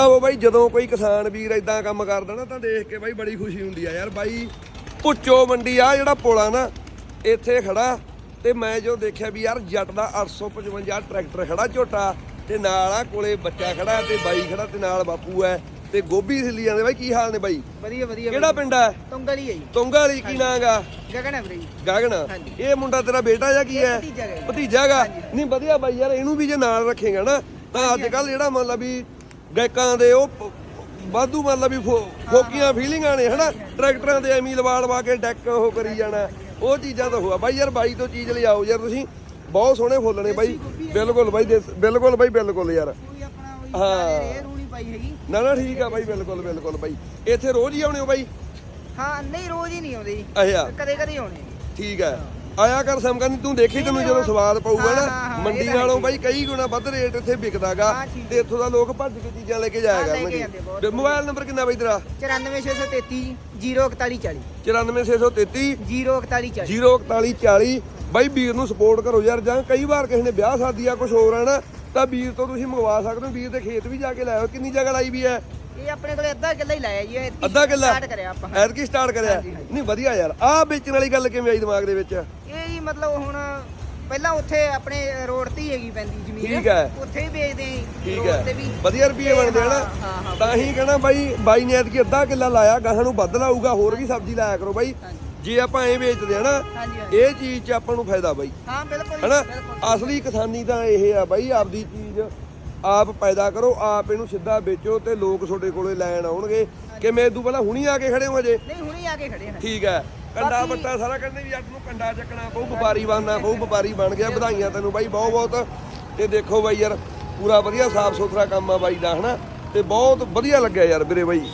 ਆਓ ਬਾਈ ਜਦੋਂ ਕੋਈ ਕਿਸਾਨ ਵੀਰ ਇਦਾਂ ਕੰਮ ਕਰਦਾ ਨਾ ਤਾਂ ਦੇਖ ਕੇ ਬਾਈ ਬੜੀ ਖੁਸ਼ੀ ਹੁੰਦੀ ਆ ਯਾਰ। ਬਾਈ ਪੁੱਚੋ ਮੰਡੀ ਆ ਜਿਹੜਾ ਪੁਲ ਆ ਨਾ ਇੱਥੇ ਖੜਾ ਤੇ ਮੈਂ ਜੋ ਦੇਖਿਆ ਵੀ ਯਾਰ ਜੱਟ ਦਾ 855 ਟਰੈਕਟਰ ਖੜਾ ਝੋਟਾ ਤੇ ਨਾਲ ਆ ਕੋਲੇ ਬੱਚਾ ਖੜਾ ਤੇ ਬਾਈ ਖੜਾ ਤੇ ਨਾਲ ਬਾਪੂ ਐ ਤੇ ਗੋਭੀ ਥੱਲੀ ਜਾਂਦੇ। ਬਾਈ ਕੀ ਹਾਲ ਨੇ ਬਾਈ? ਵਧੀਆ ਵਧੀਆ ਕਿਹੜਾ ਪਿੰਡ ਐ ਤੁੰਗਲ ਹੀ ਜੀ। ਤੁੰਗਾ ਵਾਲੀ ਕੀ ਨਾਂ ਗਾ ਗਗਨ ਹੈ ਵੀਰੇ ਗਗਨ। ਇਹ ਮੁੰਡਾ ਤੇਰਾ ਬੇਟਾ ਜਾਂ ਕੀ ਹੈ? ਭਤੀਜਾ ਗਾ। ਨਹੀਂ ਵਧੀਆ ਬਾਈ ਯਾਰ ਇਹਨੂੰ ਵੀ ਜੇ ਨਾਲ ਰੱਖੇਗਾ ਨਾ ਤਾਂ ਅੱਜ ਕੱਲ ਜਿਹੜਾ ਮਤਲਬ ਵੀ ਗਾਇਕਾਂ ਦੇ ਉਹ ਵਾਧੂ ਮਤਲਬ ਵੀ ਫੋ- ਫੋਕੀਆਂ ਫੀਲਿੰਗਾਂ ਨੇ ਹਨਾ? ਟਰੈਕਟਰਾਂ ਦੇ ਐਵੇਂ ਲਵਾ ਲਵਾ ਕੇ ਡੈਕ ਉਹ ਕਰੀ ਜਾਣਾ। ਉਹ ਚੀਜ਼ਾਂ ਤਾਂ ਹੋਆ। ਬਾਈ ਯਾਰ ਬਾਈ ਤੋਂ ਚੀਜ਼ ਲਿਆਓ ਯਾਰ ਤੁਸੀਂ। ਬਹੁਤ ਸੋਹਣੇ ਫੁੱਲ ਨੇ ਬਾਈ। ਬਿਲਕੁਲ ਬਾਈ ਦੇਸ- ਬਿਲਕੁਲ ਬਾਈ ਬਿਲਕੁਲ ਯਾਰ। ਕੋਈ ਆਪਣਾ ਉਹੀ ਹਾਂ। ਸਾਰੇ ਰੇ ਰੂਣੀ ਪਾਈ ਹੈਗੀ। ਨਾ ਨਾ ਠੀਕ ਆ ਬਾਈ ਬਿਲਕੁਲ ਬਿਲਕੁਲ ਬਾਈ। ਇੱਥੇ ਰੋਜ਼ ਹੀ ਆਉਣੇ ਹੋ ਬਾਈ? ਹਾਂ ਨਹੀਂ ਰੋਜ਼ ਹੀ ਨਹੀਂ ਆਉਂਦੇ ਜੀ। ਅੱਛਾ। ਕਦੇ ਕਦੇ ਆਉਣੇ ਠੀਕ ਹੈ ਆਇਆ ਕਰ ਸਮਕਨ ਤੂੰ ਦੇਖੀ ਤੈਨੂੰ ਜਦੋਂ ਸਵਾਦ ਪਊਗਾ ਨਾ ਮੰਡੀ ਨਾਲੋਂ। ਬਾਈ ਕਈ ਗੁਣਾ ਵੱਧ ਰੇਟ ਇੱਥੇ ਵਿਕਦਾਗਾ ਤੇ ਇੱਥੋਂ ਦਾ ਲੋਕ ਭੱਜ ਕੇ ਚੀਜ਼ਾਂ ਲੈ ਕੇ ਜਾਇਆ ਕਰਨਗੇ। ਮੋਬਾਈਲ ਨੰਬਰ ਕਿੰਨਾ ਬਾਈ ਤੇਰਾ? 94633 04140 94633 04140 04140 ਬਾਈ ਵੀਰ ਨੂੰ ਸਪੋਰਟ ਕਰੋ ਯਾਰ ਜਾਂ ਕਈ ਵਾਰ ਕਿਸੇ ਨੇ ਵਿਆਹ ਸ਼ਾਦੀ ਆ ਕੁਝ ਹੋਰ ਆ ਨਾ ਤਾਂ ਵੀਰ ਤੋਂ ਤੁਸੀਂ ਮੰਗਵਾ ਸਕਦੇ ਹੋ। ਵੀਰ ਦੇ ਖੇਤ ਵੀ ਜਾ ਕੇ ਲੈ ਆਓ। ਕਿੰਨੀ ਜਗ੍ਹਾ ਲਾਈ ਵੀ ਹੈ? ਇਹ ਆਪਣੇ ਕੋਲੇ ਅੱਧਾ ਕਿੱਲਾ ਹੀ ਲਾਇਆ ਜੀ ਇਹ ਅੱਧਾ ਕਿੱਲਾ? ਸਟਾਰਟ ਕਰਿਆ ਆਪਾਂ। ਐਤਕੀ ਸਟਾਰਟ ਕਰਿਆ? ਹਾਂਜੀ, ਹਾਂਜੀ। ਨਹੀਂ ਵਧੀਆ ਯਾਰ। ਆਹ ਵੇਚਣ ਵਾਲੀ ਗੱਲ ਕਿਵੇਂ ਆਈ ਦਿਮਾਗ ਦੇ ਵਿੱਚ? ਇਹ ਜੀ ਮਤਲਬ ਹੁਣ ਪਹਿਲਾਂ ਉੱਥੇ ਆਪਣੇ ਰੋਡ ਤੇ ਹੀ ਹੈਗੀ ਪੈਂਦੀ ਜ਼ਮੀਨ। ਠੀਕ ਹੈ। ਉੱਥੇ ਹੀ ਵੇਚਦੇ ਆਂ ਠੀਕ road ਹੈ। ਤੇ ਵੀ। ਵਧੀਆ ਰੁਪਏ ਬਣਦੇ ਹਨਾ ਹਾਂ, ਹਾਂ, ਹਾਂ, ਤਾਂ ਹੀ ਕਹਣਾ ਬਾਈ ਬਾਈ ਨੇ ਐਤਕੀ ਅੱਧਾ ਕਿੱਲਾ ਲਾਇਆ ਗਾਹਾਂ ਨੂੰ ਵੱਧ ਲਾਊਗਾ ਹੋਰ ਵੀ ਸਬਜ਼ੀ ਲਾਇਆ ਕਰੋ ਬਾਈ। ਜੇ ਆਪਾਂ ਐ ਵੇਚਦੇ ਹਨਾ ਇਹ ਚੀਜ਼ 'ਚ ਆਪਾਂ ਨੂੰ ਫਾਇਦਾ ਬਾਈ। ਹਾਂ ਬਿਲਕੁਲ ਜੀ, ਹਨਾ? ਬਿਲਕੁਲ। ਅਸਲੀ ਕਿਸਾਨੀ ਤਾਂ ਇਹ ਆ ਬਾਈ ਆਪਦੀ ਚੀਜ਼ ਆਪ ਪੈਦਾ ਕਰੋ ਆਪ ਇਹਨੂੰ ਸਿੱਧਾ ਵੇਚੋ ਤੇ ਲੋਕ ਤੁਹਾਡੇ ਕੋਲੇ ਲੈਣ ਆਉਣਗੇ। ਕਿਵੇਂ ਇਦੋਂ ਪਹਿਲਾਂ ਹੁਣੀ ਆ ਕੇ ਖੜੇ ਹੋ ਹਜੇ? ਨਹੀਂ ਹੁਣੇ ਆ ਕੇ ਖੜੇ ਹਾਂ ਠੀਕ ਹੈ। ਕੰਡਾ ਬੱਟਾ ਸਾਰਾ ਕਹਿੰਦੇ ਵੀ ਅੱਜ ਨੂੰ ਕੰਡਾ ਚੱਕਣਾ ਪਊ ਵਪਾਰੀ ਬਣਨਾ ਪਊ ਵਪਾਰੀ ਬਣ ਗਿਆ ਵਧਾਈਆਂ ਤੈਨੂੰ ਬਾਈ ਬਹੁਤ ਬਹੁਤ ਤੇ ਦੇਖੋ ਬਾਈ ਯਾਰ ਪੂਰਾ ਵਧੀਆ ਸਾਫ਼ ਸੁਥਰਾ ਕੰਮ ਆ ਬਾਈ ਦਾ ਹਨਾ? ਤੇ ਬਹੁਤ ਵਧੀਆ ਲੱਗਿਆ ਯਾਰ ਵੀਰੇ ਬਾਈ।